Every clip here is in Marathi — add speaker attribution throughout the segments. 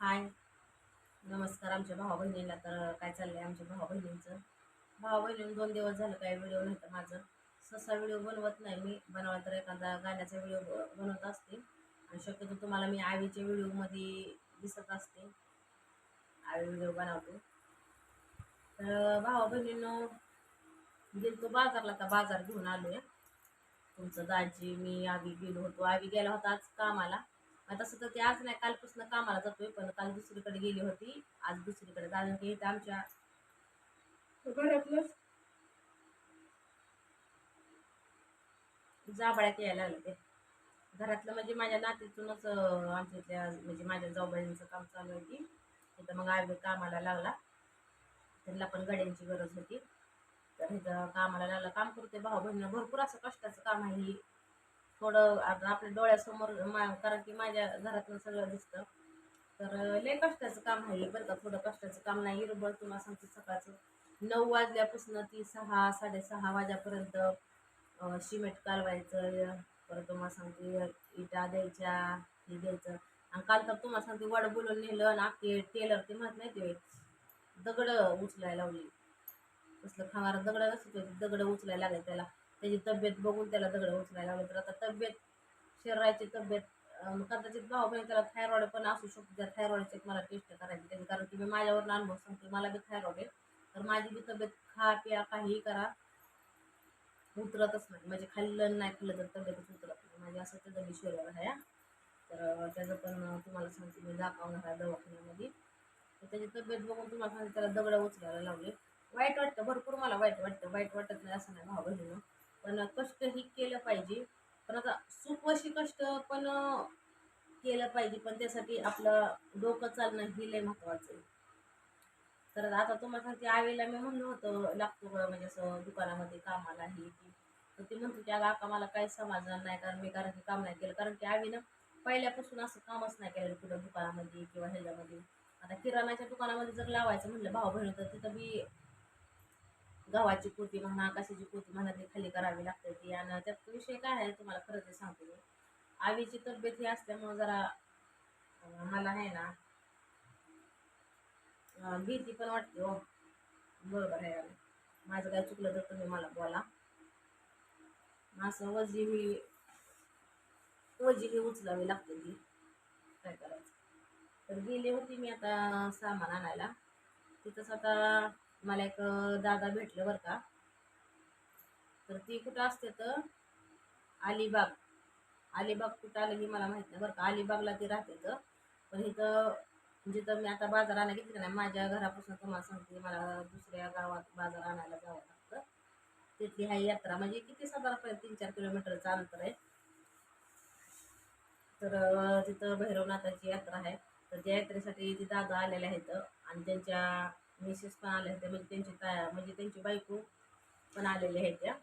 Speaker 1: हाय. नमस्कार आमच्या भावा बहिणीला तर काय चाललं आहे आमच्या भावा बहिणींचं? भावा बहिणीनं दोन दिवस झालं काय व्हिडिओ नाही तर माझं. ससा व्हिडिओ बनवत नाही मी. बनवला तर एखादा गाण्याचा व्हिडिओ बनवत असते. आणि शक्यतो तुम्हाला मी आवीच्या व्हिडिओमध्ये दिसत असते. आवी व्हिडिओ बनवते. तर भावा बहिणीनं गेलो बाजारला तर बाजार घेऊन आलो आहे तुमचं दाजी मी आवी गेलो होतो. आवी गेला होता आज कामाला. तसं तर ते आज नाही कालपासून कामाला जातोय पण काल दुसरीकडे गेली होती आज दुसरीकडे कारण की इथं आमच्या. घरातलं जांभळ्यात यायला लागलं ते. घरातलं म्हणजे माझ्या नातीतूनच आमच्या इथल्या म्हणजे माझ्या जाऊबाईंचं काम चालू आहे की तिथं मग आवी कामाला लागला. त्यांना पण गड्यांची गरज होती. तर इथं कामाला लागला. काम करते भाऊ बहिणीनं भरपूर असं कष्टाचं काम आहे. ही थोडं आता आपल्या डोळ्यासमोर मा- कारण की माझ्या घरातलं सगळं दिसतं. तर लय कष्टाचं काम आहे बरं का. थोडं कष्टाचं काम नाही. इरबळ तुम्हाला सांगते सकाळचं. नऊ वाजल्यापासून ती सहा साडेसहा वाजेपर्यंत अं, सिमेंट कालवायचं. परत तुम्हाला सांगते इटा द्यायच्या हे द्यायचं. आणि काल तर तुम्हाला सांगते वड बोलून नेलं आणि आखे टेलर ते म्हणत नाही ते दगडं उचलायला लावली. कसलं खाणार दगडं नसतं ते दगडं उचलायला लागले त्याला. त्याची तब्येत बघून त्याला दगडं उचलायला लागलं. तर आता तब्येत शरीराची तब्येत कदाचित भाऊ बहीण त्याला थायरॉइड पण असू शकतो. त्या थायरॉइडची मला टेस्ट करायची त्याची कारण की मी माझ्यावर अनुभव सांगते मला बी थायरॉइड आहे. तर माझी बी तब्येत खा प्या काहीही करा. उतरतच नाही. म्हणजे खाल्लं नाही खाल्लं तर तब्येतच उतरत नाही. माझी असं त्याचं बी शरीर आहे तर त्याचं पण तुम्हाला सांगते मी दाखवणार आहे दवाखान्यामध्ये. तर त्याची तब्येत बघून तुम्हाला सांगते त्याला दगडं उचलायला लावले वाईट वाटतं भरपूर मला वाईट वाटतं. वाईट वाटत नाही असं नाही भाऊ बहिणीनं पण कष्ट ही केलं पाहिजे. पण आता सुखवशी कष्ट पण केलं पाहिजे. पण त्यासाठी आपलं डोकं चालणं हे लय महत्वाचं आहे. तर आता तुम्हाला सांगते आवेला मी म्हणलं होतं लागतो म्हणजे असं दुकानामध्ये कामाला हे तर ते म्हणतो की अगं मला काही समजणार नाही कारण मी कारण की काम नाही केलं. कारण की आवीनं पहिल्यापासून असं कामच नाही केलं कुठं दुकानामध्ये किंवा ह्याच्यामध्ये. आता किराणाच्या दुकानामध्ये जर लावायचं म्हणलं भाव बहिणी तर तिथं बी गव्हाची पोती म्हणा कशाची पोती म्हणा ती खाली करावी लागते ती. आणि त्यात विषय काय आहे तुम्हाला खरं ते सांगते मी. आईची तब्येत ही असल्यामुळं जरा मला आहे ना भीती पण वाटते हो. बरोबर आहे माझं काय चुकलं तर तुम्ही मला बोला. असं वजी ही वजी ही उचलावी लागते ती. काय करायचं? तर गेली होती मी आता सामान आणायला. तिथंच आता मला एक दादा भेटलं बरं का. तर ती कुठं असते तर अलिबाग. अलिबाग कुठं आलं ही मला माहीत नाही बरं का. अलिबागला ती राहते तर. पण इथं जिथं मी आता बाजार आणायला घेतली नाही माझ्या घरापासून तुम्हाला सांगते मला दुसऱ्या गावात बाजार आणायला जावं लागतं. तिथली हा यात्रा म्हणजे किती साधारणपणे तीन चार किलोमीटरचं अंतर आहे. तर तिथं भैरवनाथाची यात्रा आहे. तर त्या यात्रेसाठी ती दादा आलेले आहेत. आणि त्यांच्या मिसेस पण आल्या होत्या म्हणजे त्यांची ता म्हणजे त्यांची बायको पण आलेल्या आहेत त्या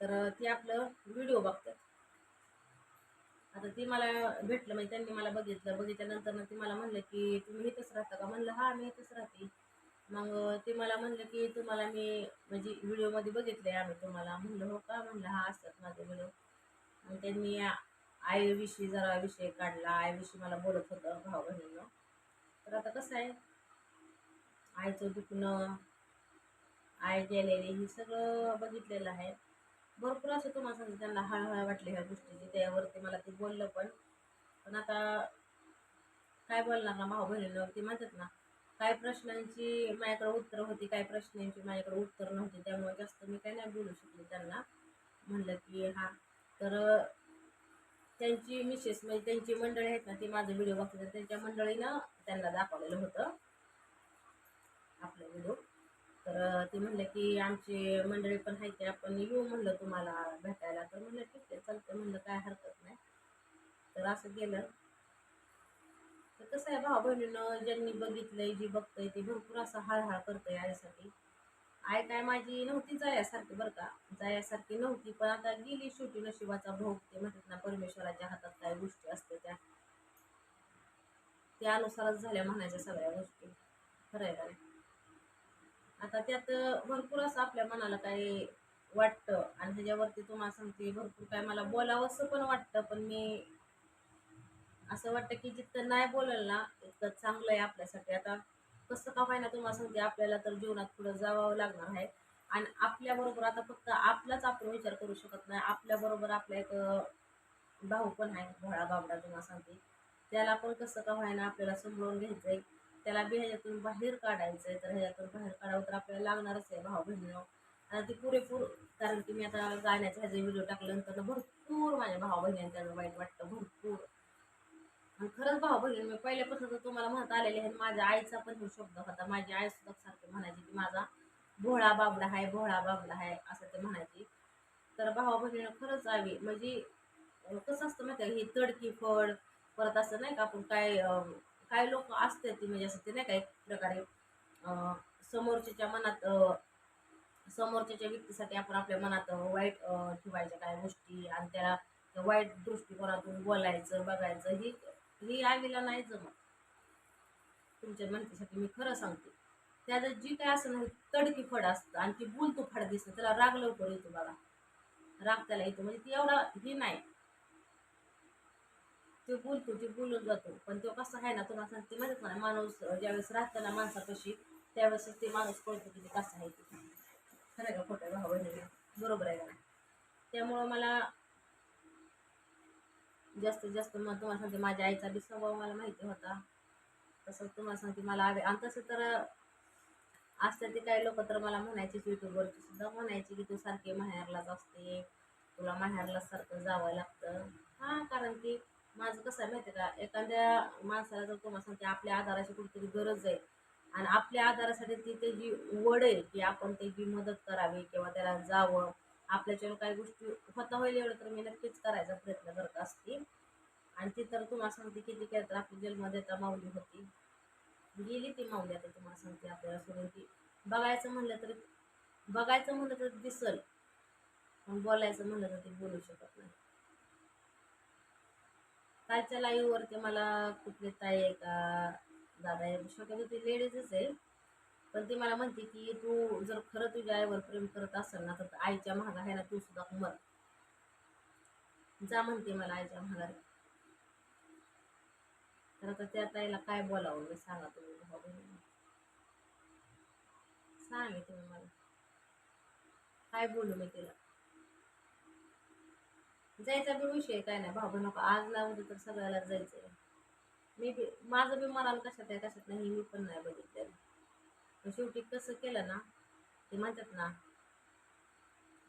Speaker 1: तर ती आपलं व्हिडिओ बघतात. आता ती मला भेटलं म्हणजे त्यांनी मला बघितलं. बघितल्यानंतर ना ती मला म्हणलं की तुम्ही इथंच राहता का? म्हणलं हा मी इथंच राहते. मग ते मला म्हणलं की तुम्हाला मी म्हणजे व्हिडिओमध्ये बघितले आम्ही तुम्हाला. म्हणलं हो का? म्हणलं हा असतात माझे व्हिडिओ मग त्यांनी आईविषयी जरा विषय काढला. आईविषयी मला बोलत होतं भाऊ बहिणीनं तर आता कसं आहे आईचं दुखणं आई गेलेली हे सगळं बघितलेलं आहे. भरपूर असं तुम्हाला सांगते त्यांना हळहळ वाटली ह्या गोष्टीची त्यावरती मला ते बोललं पण. पण आता काय बोलणार ना भाऊ बहिणींवरती ते म्हणतात ना काय प्रश्नांची माझ्याकडे उत्तर होती काय प्रश्नांची माझ्याकडे उत्तर नव्हती त्यामुळे जास्त मी काय नाही बोलू शकले त्यांना. म्हणलं की हा तर त्यांची मिसेस म्हणजे त्यांची मंडळी आहेत ना ती माझं व्हिडिओ बघतात तर त्यांच्या मंडळीनं त्यांना दाखवलेलं होतं. आपला व्हिडिओ तर ते म्हणलं की आमची मंडळी पण आहे ते आपण येऊ म्हणलं तुम्हाला भेटायला. तर म्हणलं ठीक आहे चालतं म्हणलं काय हरकत नाही. तर असं गेलं तर कसं आहे भाऊ बहिणीनं ज्यांनी बघितलंय जी बघतंय ते भरपूर असं हळहळ करतंय आईसाठी आय काय माझी नव्हती जायासारखी बरं का. जायासारखी नव्हती पण आता गेली शेवटी नशिबाचा भोग. ते म्हणतात ना परमेश्वराच्या हातात काय गोष्टी असते त्या. त्यानुसारच झाल्या म्हणायच्या सगळ्या गोष्टी. खरं आहे का नाही? आता त्यात भरपूर असं आपल्या मनाला काही वाटतं आणि त्याच्यावरती तुम्हाला सांगते भरपूर काय मला बोलावंसं पण वाटतं पण मी असं वाटतं की जिथं नाही बोलाल ना इतकं चांगलं आहे आपल्यासाठी. आता कसं का व्हायना तुम्हाला सांगते आपल्याला तर जीवनात पुढं जावावं लागणार आहे. आणि आपल्याबरोबर आता फक्त आपलाच आपण विचार करू शकत नाही. आपल्याबरोबर आपला एक भाऊ पण आहे भोळा बाबडा तुम्हाला सांगते. त्याला पण कसं का व्हायना आपल्याला समजून आहे त्याला बी ह्याच्यातून बाहेर आहे तर ह्याच्यातून बाहेर काढावं तर आपल्याला लागणारच आहे भाऊ बहिणीनं हो. आता ती पुरेपूर कारण की मी आता गाण्याचा ह्याचा व्हिडिओ टाकल्यानंतर भरपूर माझ्या भाऊ बहिणी वाईट वाटतं भरपूर. आणि खरंच भाऊ बहिणी मी पहिल्यापासून तर तुम्हाला म्हणत आलेले आहे माझ्या आईचा पण हे शब्द होता माझी आई सुद्धा सारखी म्हणायची की माझा भोळा बाबडा आहे भोळा बाबडा आहे असं ते म्हणायची. तर भाऊ बहिणीनं खरंच आवी म्हणजे कसं असतं माहिती आहे ही तडकी फळ परत असं नाही का आपण काय काही लोक असतात ती म्हणजे असं ते नाही का एक प्रकारे अं, समोरच्याच्या मनात समोरच्याच्या व्यक्तीसाठी आपण आपल्या मनात वाईट ठेवायच्या काय गोष्टी आणि त्याला वाईट दृष्टिकोनातून बोलायचं बघायचं ही ही आईला नाही जमत. तुमच्या माहितीसाठी मी खरं सांगते. त्याचं जी काय असं नाही तडकी फड असतं आणि ती बोलतो फड दिसतं त्याला राग लवकर येतो बघा. राग त्याला येतो म्हणजे ती एवढा ही नाही. ते बोलतो ते बोलून जातो. पण तो कसा आहे ना तुम्हाला सांगते माहितीच नाही माणूस ज्यावेळेस राहताना माणसापाशी त्यावेळेस ते माणूस कळतो की ते कसं आहे ते. खरं आहे का खोटं? आहे भाऊ बरोबर आहे का? नाही? त्यामुळं मला जास्तीत जास्त मग तुम्हाला सांगते माझ्या आईचा बी स्वभाव मला माहिती होता. तसं तुम्हाला सांगते मला आवे आणि तसं तर असतात ते काही लोक तर मला म्हणायचे युट्यूबवरची सुद्धा म्हणायचे की तू सारखे माहेरलाच असते. तुला माहेरला सारखं जावं लागतं. हां कारण की माझं कसं आहे माहिती आहे का? एखाद्या माणसाला जर तुम्हाला सांगते आपल्या आधाराची कुठेतरी गरज आहे आणि आपल्या आधारासाठी ती त्याची वड आहे की आपण त्याची मदत करावी किंवा त्याला जावं आपल्याच्यावर काही गोष्टी होता होईल एवढं तर मी नक्कीच करायचा प्रयत्न करत असते. आणि ती तर तुम्हाला सांगते किती काय तर आपली जन्मदेता माऊली होती. गेली ती माऊली आता तुम्हाला सांगते आपल्याला सोडून ती. बघायचं म्हणलं तर बघायचं म्हणलं तर दिसल पण बोलायचं म्हणलं तर ती बोलू शकत नाही. कालच्या लाईव्हवरती मला कुठली ताई आहे का दादा आहे शक्यतो ती लेडीजच आहे. पण ती मला म्हणते की तू जर खरं तुझ्या आईवर प्रेम करत असेल ना तर आईच्या महागा आहे ना तू सुद्धा मर. जा म्हणते मला आईच्या महागार तर आता त्या ताईला काय बोलावं मी सांगा तुम्ही भाऊ बहिणींनो. सांगे तुम्ही मला. काय बोलू मी तिला? जायचा बी विषय काय नाही. भाऊ नको आज ना तर सगळ्याला जायचंय. मी बी माझं बी मनाला कशात आहे कशात नाही मी पण नाही बघितलेलं. पण शेवटी कसं केलं ना ते म्हणतात ना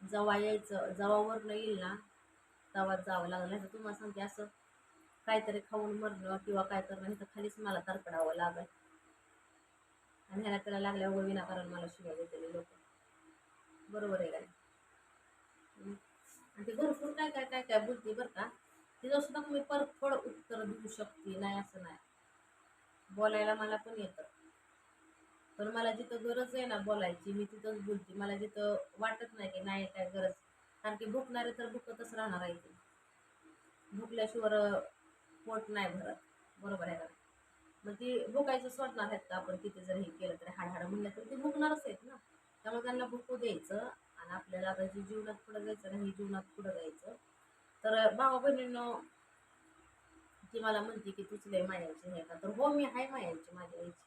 Speaker 1: जवा यायचं जेव्हा वरनं येईल ना तेव्हा जावं लागलं. नाही तर तुम्हाला सांगते असं काहीतरी खाऊन मरणं किंवा काय करणं तर खालीच मला तरपडावं लागल. आणि ह्याला त्याला लागल्यावर विनाकारण मला शिवाय देतेले लोक. बरोबर आहे का ते भरपूर काय काय काय काय बोलते बरं का? तिथं सुद्धा मी परफड उत्तर देऊ शकते नाही असं नाही. बोलायला मला पण येतं. पण मला जिथं गरज आहे ना बोलायची मी तिथंच बोलते. मला जिथं वाटत नाही की नाही काय गरज. कारण की भुकणारे तर भुकतच राहणार आहे ते भुकल्याशिवाय पोट नाही भरत. बरोबर आहे का मग ती भुकायचं सोडणार आहेत का आपण तिथे जर हे केलं तरी हाड हाड म्हणलं तर ते भुकणारच आहेत ना. त्यामुळे त्यांना भुकू द्यायचं आणि आपल्याला आता जे जीवनात पुढं जायचं ना हे जीवनात पुढं जायचं. तर भावा बहिणीनं ती मला म्हणते की तुझी लय मायाची आहे का? तर हो मी आहे मायाची माझ्या आईची.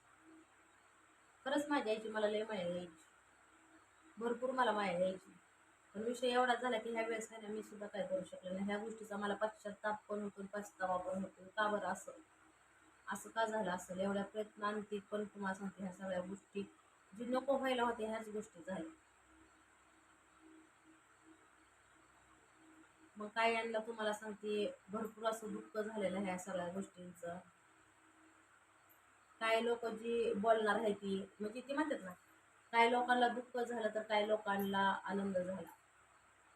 Speaker 1: खरंच माझ्या आईची मला लय माया यायची. भरपूर मला माया यायची. पण विषय एवढा झाला की ह्या वेळेस आहे ना मी सुद्धा काय करू शकले नाही. ह्या गोष्टीचा मला पश्चाताप पण होतो पश्चातावा पण होतो का बरं असं? असं का झालं असेल? एवढ्या प्रयत्नांती पण तुम्हाला सांगते ह्या सगळ्या गोष्टी जी नको व्हायला होते ह्याच गोष्टी झाल्या. मग काय यांना तुम्हाला सांगते भरपूर असं दुःख झालेलं आहे ह्या सगळ्या गोष्टींचं. काही लोक जी बोलणार आहे ती म्हणजे ती म्हणतात ना काही लोकांना दुःख झालं तर काही लोकांना आनंद झाला.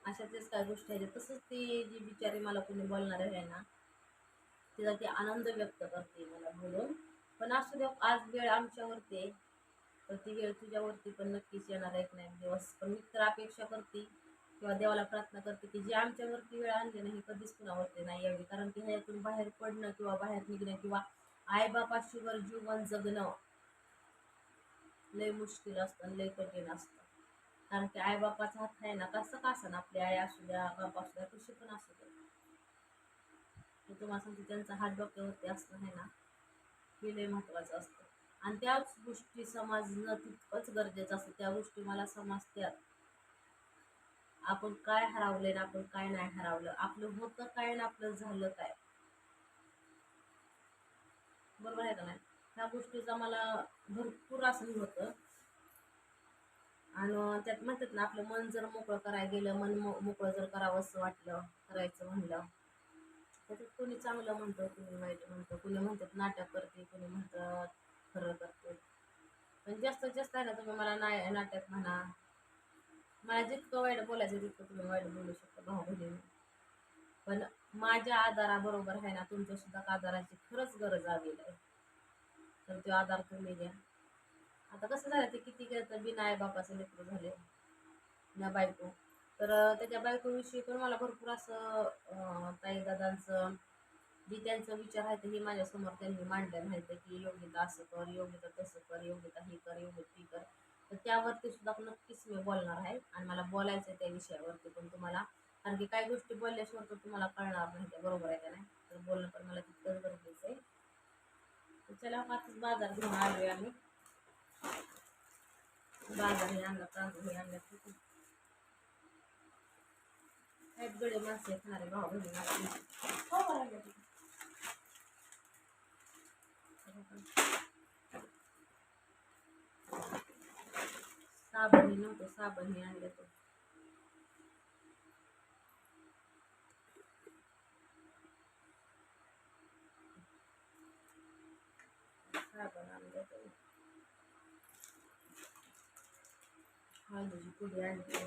Speaker 1: अशातलेच काही गोष्टी आहेत. तसंच ती जी बिचारी मला कोणी बोलणार आहे ना तिचा ती आनंद व्यक्त करते मला बोलून. पण असू दे आज वेळ आमच्यावरती आहे. तर ती वेळ तुझ्यावरती पण नक्कीच येणार एक नाही. म्हणजे दिवस पण मी तर अपेक्षा करते किंवा देवाला प्रार्थना करते की जी आमच्यावरती वेळ आणली नाही कधीच कुणावरती नाही यावी. कारण की ह्यातून बाहेर पडणं किंवा बाहेर निघणं किंवा आईबापाशीवर जीवन जगणं लय मुश्किल असतं आणि लय कठीण असतं. कारण की आईबापाचा हात आहे ना कसं का असं आपली आई असू द्या बाप असू द्या कशी पण असू द्या. तुम्हाला सांगते त्यांचा हात डोक्यावरती असणं आहे ना हे लय महत्त्वाचं असतं. आणि त्याच गोष्टी समजणं तितकंच गरजेचं असतं. त्या गोष्टी मला समजत्यात. आपण काय हरवले ना आपण काय नाही हरवलं. आपलं होतं काय ना आपलं झालं काय? बरोबर आहे का नाही? ह्या गोष्टीचा मला भरपूर असं होतं. आणि त्यात म्हणतात ना आपलं मन जर मोकळं करायला गेलं मन मोकळं जर करावं असं वाटलं करायचं म्हणलं त्याच्यात कोणी चांगलं म्हणतं कोणी वाईट म्हणतं कोणी म्हणतात नाटक करते कोणी म्हणतात खरं करते पण जास्तीत जास्त आहे ना तुम्ही मला नाय नाटक म्हणा. मला जितकं वाईट बोलायचं तितकं तुम्ही वाईट बोलू शकता भाऊ बहिणी पण माझ्या आधाराबरोबर आहे ना तुमच्या सुद्धा आधाराची खरंच गरज आलेली आहे. तर तो आधार तुम्ही घ्या. आता कसं झालं ते किती केलं तर बिना आई बापाचे लेकरं झाले. ना बायको. तर त्याच्या बायकोविषयी पण मला भरपूर असं ताई दादांचं जे त्यांचं विचार आहे तर हे माझ्यासमोर त्यांनी मांडलेलं आहे की योग्यता असं कर योग्यता तसं कर योग्यता हे कर योग्यता ती कर. तर त्यावरती सुद्धा नक्कीच मी बोलणार आहे. आणि मला बोलायचं आहे त्या विषयावरती पण तुम्हाला कारण की काही गोष्टी बोलल्याशिवाय तर तुम्हाला कळणार नाही त्या बरोबर आहे का नाही. तर बोलणं पण मला तितकंच गरजेचं आहे. तर चला आताच बाजार घेऊन आलोय आम्ही. बाजार हे आणला तांदूळ हे आणलं ठीक आहे आहेत गडे मासे खाणारे भाव बहिणी. हो, आपली. हो, बरं आहे. साबण नव्हतं साबण हे आणलं तो साबण आणलं तो हळदीची पुढे आणली.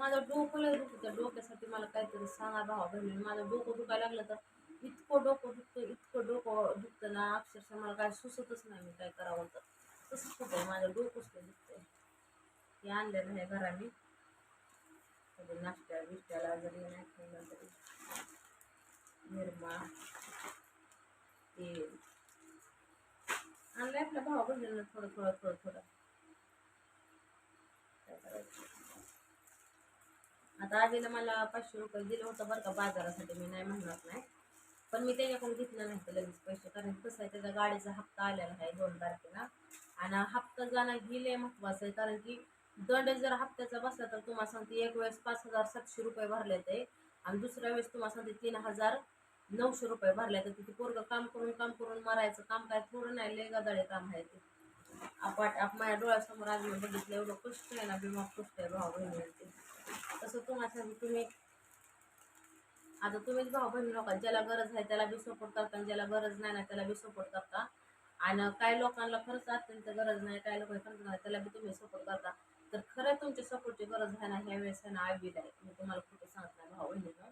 Speaker 1: माझं डोकं लय दुखतं डोक्यासाठी मला काहीतरी सांगा भावा बहिणी. माझं डोकं दुखायला लागलं तर इतकं डोकं दुखतं इतकं डोकं दुखतं ना. अक्षरशः मला काय सुचतच नाही मी काय करावं तर. तसंच होतंय माझं डोकंच ते आहे हे आणलेलं आहे घराने. कधी नाश्त्या बिष्ट्याला जरी नाही खाल्लं तरी. निर्मा तेल. आणलं आपल्या भावा बहिणीला थोडं थोडं थोडं थोडं. काय करायचं? आता आजीला मला पाचशे रुपये दिलं होतं बरं का बाजारासाठी मी नाही म्हणणार नाही. पण मी त्याच्याकडून घेतलं नाही तर लगेच पैसे कारण कसं आहे त्याचा गाडीचा हप्ता आलेला आहे दोन तारखेला. आणि हप्ता जाणं गेले महत्वाचं आहे कारण की दंड जर हप्त्याचा बसला तर तुम्हाला सांगते एक वेळेस पाच हजार सातशे रुपये भरले ते आणि दुसऱ्या वेळेस तुम्हाला सांगते तीन हजार नऊशे रुपये भरले तर तिथे पोरगं काम करून काम करून मारायचं काम काय थोडं नाही लय गदाळे काम आहे ते. आपण आप माझ्या डोळ्यासमोर आज मी बघितलं एवढं कष्ट आहे ना बिमा कष्ट आहे भाऊ बहिणी तसं तुम्हाला तुम्ही आता तुम्हीच भाऊ बहीण लोक ज्याला गरज आहे त्याला बी सपोर्ट करता आणि ज्याला गरज नाही ना त्याला बी सपोर्ट करता. आणि काही लोकांना खरंच अत्यंत गरज नाही काही लोकांना खरंच नाही त्याला बी तुम्ही सपोर्ट करता. तर खरं तुमच्या सपोर्टची गरज आहे ना ह्या वेळेस आहे ना आवील आहे. मी तुम्हाला कुठे सांगत नाही भाऊ बहिणीनं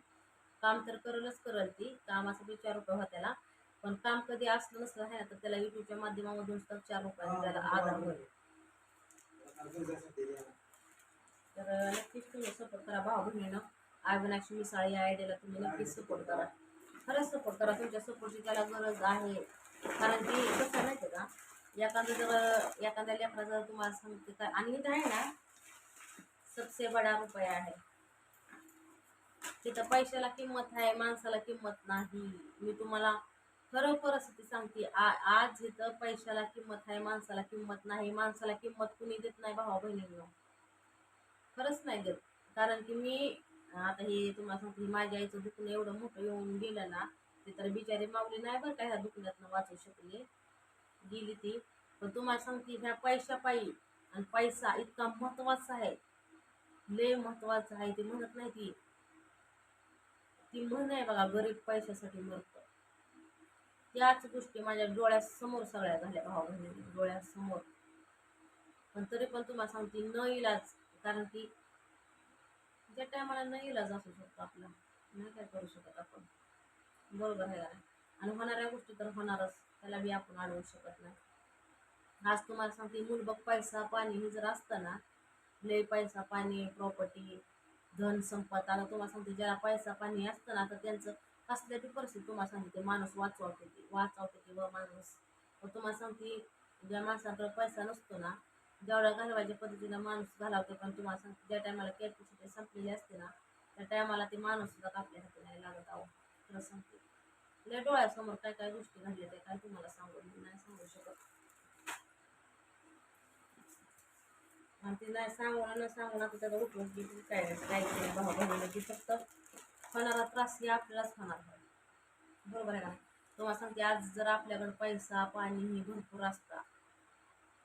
Speaker 1: काम तर करलच करल ती. कामाचा बी चार रुपये होत्याला पण काम कधी असलं नसलं आहे ना तर त्याला युट्यूबच्या माध्यमामधून सुद्धा चार रुपये त्याला आधार होईल. तर नक्कीच तुम्ही सपोर्ट करा भाऊ बहिणीनं. अविनाशी मिसाळ या आयडियाला तुम्ही नक्कीच सपोर्ट करा. खरंच सपोर्ट करा तुमच्या सपोर्टची त्याला गरज आहे. कारण की कसं माहिती आहे का? एखादं जर एखाद्या लेकरा जर तुम्हाला सांगते काय आणि इथं आहे ना सबसे बडा रुपया आहे. तिथं पैशाला किंमत आहे माणसाला किंमत नाही. मी तुम्हाला खरं परिस्थिती सांगते आ आज इथं पैशाला किंमत आहे माणसाला किंमत नाही. माणसाला किंमत कुणी देत नाही भावा बहिणींना. खरंच नाही देत. कारण की मी आता हे तुम्हाला सांगते माझ्या आईचं दुखणं एवढं मोठं येऊन गेलं ना ते तर बिचारी माऊली नाही बरं का ह्या दुखण्यातनं वाचू शकले. गेली ती. पण तुम्हाला सांगते ह्या पैशापायी आणि पैसा इतका महत्त्वाचा आहे. लय महत्त्वाचा आहे ते म्हणत नाही ती. ती म्हण आहे बघा गरीब पैशासाठी मरतं. त्याच गोष्टी माझ्या डोळ्यासमोर सगळ्या झाल्या भाऊ बहिणी डोळ्यासमोर. पण तरी पण तुम्हाला सांगते न इलाज कारण की ज्या टायमाला न इलाज असू शकतो आपला नाही काय करू शकत आपण. बरोबर आहे का आणि होणाऱ्या गोष्टी तर होणारच त्याला बी आपण अडवू शकत नाही. आज तुम्हाला सांगते मूलभूत पैसा पाणी हे जर असतं ना लय पैसा पाणी प्रॉपर्टी धन संपत आता तुम्हाला सांगते ज्याला पैसा पाणी असतं ना तर त्यांचं कसल्या ती परिस्थिती तुम्हाला सांगते माणूस वाचवते ती वाचवते व माणूस. तुम्हाला सांगते ज्या माणसाकडे पैसा नसतो ना जेवढ्या घालवायच्या पद्धतीनं माणूस घालावतो पण तुम्हाला सांगते ज्या टायमाला कॅपॅसिटी संपलेली असते ना त्या टायमाला ते माणूस सुद्धा आपल्या हाती नाही लागत आहो खरं सांगते. लय डोळ्यासमोर काय काय गोष्टी घडल्या त्या काय तुम्हाला सांगू मी नाही सांगू शकत. आणि ते नाही सांगू न सांगून ना त्याला उठवून की काय काय केलं भाऊ बहिणीला की फक्त होणारा त्रास हे आपल्यालाच होणार बरोबर आहे का तुम्हाला सांगते आज जर आपल्याकडे पैसा पाणी ही भरपूर असता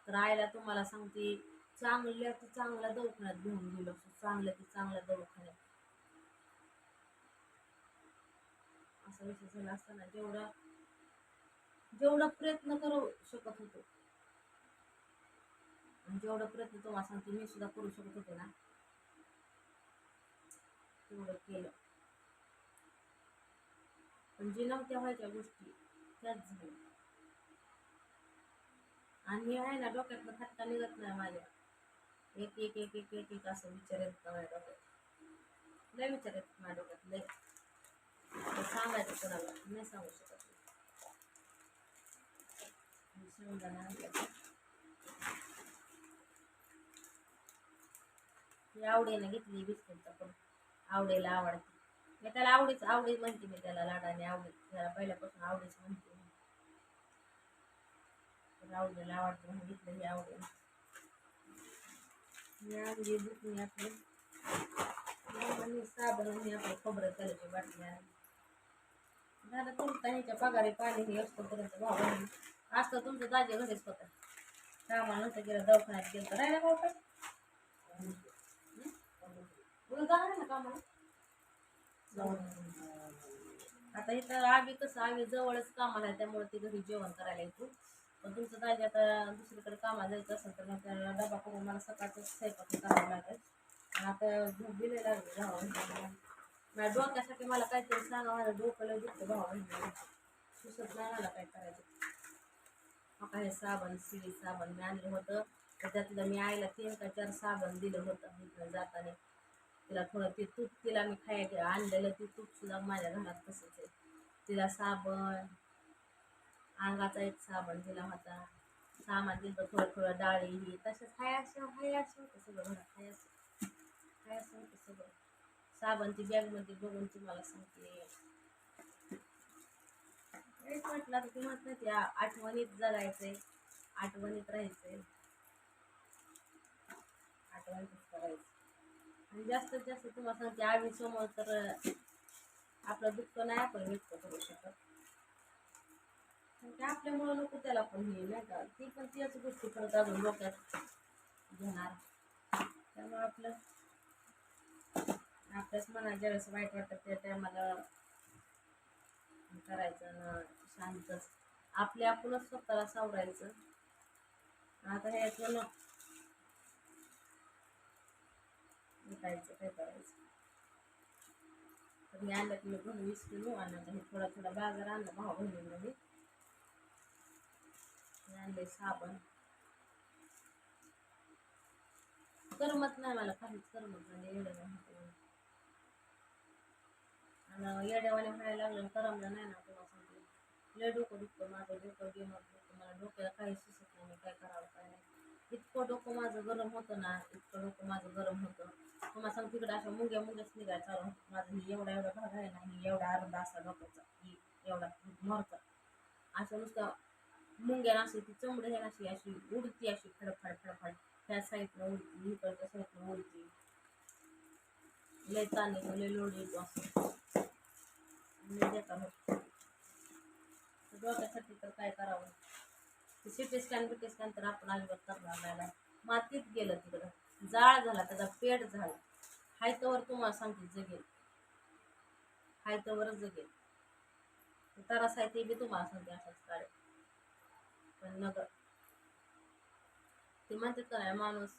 Speaker 1: तर आईला तुम्हाला सांगते चांगल्या ते चांगल्या दवाखान्यात घेऊन गेलो. असतो चांगल्या ते चांगल्या दवाखान्यात. असा विषय झाला असताना जेवढा जेवढा प्रयत्न करू शकत होतो. आणि जेवढा प्रयत्न तुम्हाला सांगते मी सुद्धा करू शकत होते ना. तेवढं केलं. पण जे नव्हत्या व्हायच्या गोष्टी त्याच झाल्या. आणि हे आहे ना डोक्यातनं थट्टा निघत नाही माझ्या. एक एक एक एक एक एक असं विचार येत का माझ्या डोक्यात? लय विचार येत माझ्या डोक्यात लय. सांगायचं कोणाला नाही सांगू शकत नाही. आवडीने घेतली बिस्किट पण. आवडीला आवडते. मी त्याला आवडीच आवडी म्हणते मी त्याला लाडाने आवडी. त्याला पहिल्यापासून आवडीच म्हणते. मी. आवडतं आवडीला म्हणून घेतलं ही आवडेल. मी आणली दुखणी आपली आणि साबण आणि आपलं खोबरं तेलाची बाटली आणली तुमचा ह्याच्या पगारी पाणी हे असतो पर्यंत भाऊ असतं तुमचं दाजे घरीच होतं कामाला नव्हतं गेलं दवाखान्यात गेलं तर राहिला भाऊ काय जाणार ना कामाला? आता इथं आम्ही कसं आम्ही जवळच कामाला आहे त्यामुळे ती घरी जेवण करायला येतो. पण तुमचं दाजी आता दुसरीकडे कामाला जायचं असेल तर मग त्याला डबा करून मला सकाळचं स्वयंपाक करावं लागेल. आता झोप दिले लागले भावा माझ्या डोक्यासाठी मला काहीतरी सांगा माझ्या डोकं दुखतं भावा सुसत नाही मला काय करायचं. मग हे साबण सिरी साबण मी आणलं होतं. तर त्यातलं मी आईला तीन का चार साबण दिलं होतं इथं जाताना. तिला थोडं ते तूप तिला मी खायला आणलेलं ते तूपसुद्धा माझ्या घरात तसंच आहे. तिला साबण अंगाचा एक साबण दिला होता. सामान दिलं थोडं थोडं डाळी ही तसंच हाय असं हाय असं होतं सगळं घरात हाय असं हाय असं होतं सगळं. साबणची बॅगमध्ये बघून तुम्हाला सांगते. हेच म्हटलं तर तुम्हाला नाही ते आठवणीत जगायचंय. आठवणीत राहायचंय. आठवणीतच करायचं आणि जास्तीत जास्त तुम्हाला सांगते आम्ही समोर तर आपलं दुःख नाही आपण व्यक्त करू शकत. आपल्यामुळं नको त्याला पण हे नाही का ती पण त्याच गोष्टी परत अजून डोक्यात घेणार. त्यामुळं आपलं आपल्याच मनात ज्यावेळेस वाईट वाटतं त्या टायमाला करायचं ना शांतच. आपले आपणच स्वतःला सावरायचं. आता हे यातून विकायचं काय करायचं? तर मी आणलं की मी घरून विसरून आणलं हे थोडा थोडा बाजार आणला भाव बहिणींना मी आणले साबण. करमत नाही मला काहीच करमत नाही एवढं आणि येड्यावाने व्हायला लागलं करमलं नाही ना तुला सांगते लय डोकं दुखतं माझं डोकं गेमत दुखतं मला डोक्याला काही सुचत नाही काय करावं काय नाही. इतकं डोकं माझं गरम होतं ना इतकं डोकं माझं गरम होतं. तुम्हाला सांग तिकडे अशा मुंग्या मुंग्याच निघायला चालू होतं. माझं ही एवढा एवढा भाग आहे ना ही एवढा अर्धा असा डोक्याचा ही एवढा मरचा. असं नुसतं मुंग्या अशी ती चमडी आहे नाशी अशी अशी उडती अशी फडफड फडफड त्या साईडनं उडती इकडच्या साईडनं उडती. लय ताण येतो लय लोड येतो असं. लय देता डोक्यासाठी तर काय करावं? ते सिटी स्कॅन बिटी स्कॅन तर आपण अजिबात करणार नाही मातीत गेलं तिकडं. जाळ झाला त्याचा पेट झाला. हायतवर तुम्हाला सांगते जगेल. हायतवरच जगेल. तर साहित्य आहे ते बी तुम्हाला सांगते असंच काढेल पण नगर ते म्हणतात काय माणूस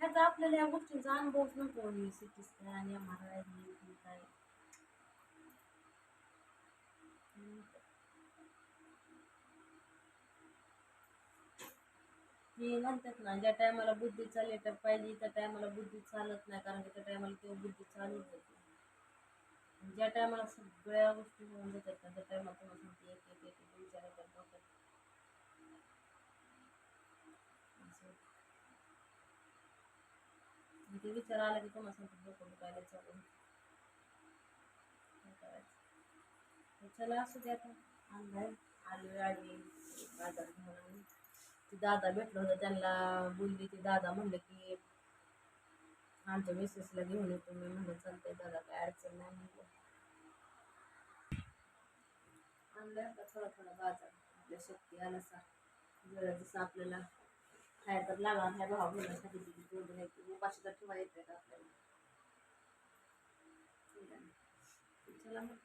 Speaker 1: ह्याचा आपल्याला या गोष्टींचा अनुभवच नको CT scan M R I काय हम्म. म्हणतात ना ज्या टायमाला बुद्धी बुद्धीचा तर पाहिजे त्या टायमाला बुद्धी चालत नाही कारण की त्या टायमाला तेव्हा बुद्धी चालूच होती आणि ज्या टायमाला सगळ्या गोष्टी होऊन जातात ना त्या टायमाला तुम्हाला सांगते एक एक एक एक विचार येतात डोक्यात ते विचार आला की तुम्हाला सांगतो डोकं दुखायला चालू चला असू द्या आता. अंधार आली आली ते दादा भेटलं होतं त्यांना बोलली ते दादा म्हणलं की आमच्या मिसेसला घेऊन येतो. मी म्हणलं चालतंय दादा काय अडचण नाही. म्हणलं आणलाय आता थोडा थोडा बाजार आपल्या शक्ती आलासा. जरा जसं आपल्याला खायला तर लागला नाही भाव घेण्यासाठी तिथे जोडी नाही की उपाशी तर ठेवा येते का आपल्याला. चला मग.